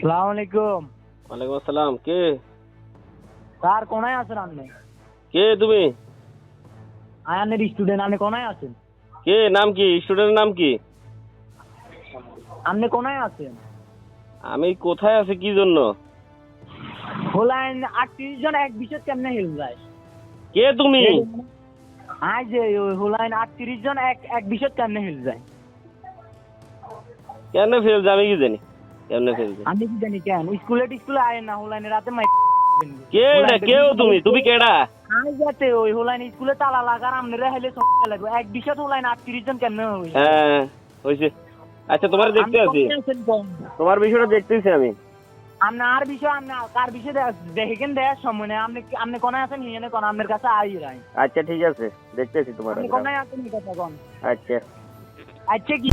সালাম আলাইকুম ওয়ালাইকুম আসসালাম কে? স্যার কোনায় আছেন আপনি? কে তুমি? আয়ানের স্টুডেন্ট আপনি কোনায় আছেন? কে নাম কি? স্টুডেন্টের নাম কি? আপনি কোনায় আছেন? আমি কোথায় আছি কি জন্য? হোলাইন আটত্রিশ জন এক বিশেষ কেমনে হেল যায়? কে তুমি? আই যে হোলাইন আটত্রিশ জন এক এক বিশেষ কেমনে হেল যায়? কেন ফেল আমি কি জানি? কেমনে আমি কি জানি কেন? স্কুলে স্কুলে আয় না হোলাইনে রাতে মাই কে কেও তুমি? তুমি কেডা আই যাতে ওই হোলাইন স্কুলে তালা লাগার আমনে হেলে সময় লাগবে। এক বিশেষ হোলাইন আটত্রিশ জন কেমনে হই হ্যাঁ আচ্ছা তোমার দেখতে আছি তোমার বিষয়টা দেখতেছি আমি। আপনি আর বিষয় কার বিষয় সময় নেই। আছেন কোন কাছে আই রাই আচ্ছা ঠিক আছে। দেখতেছি তোমার আছেন কথা কোন। আচ্ছা। আচ্ছা কি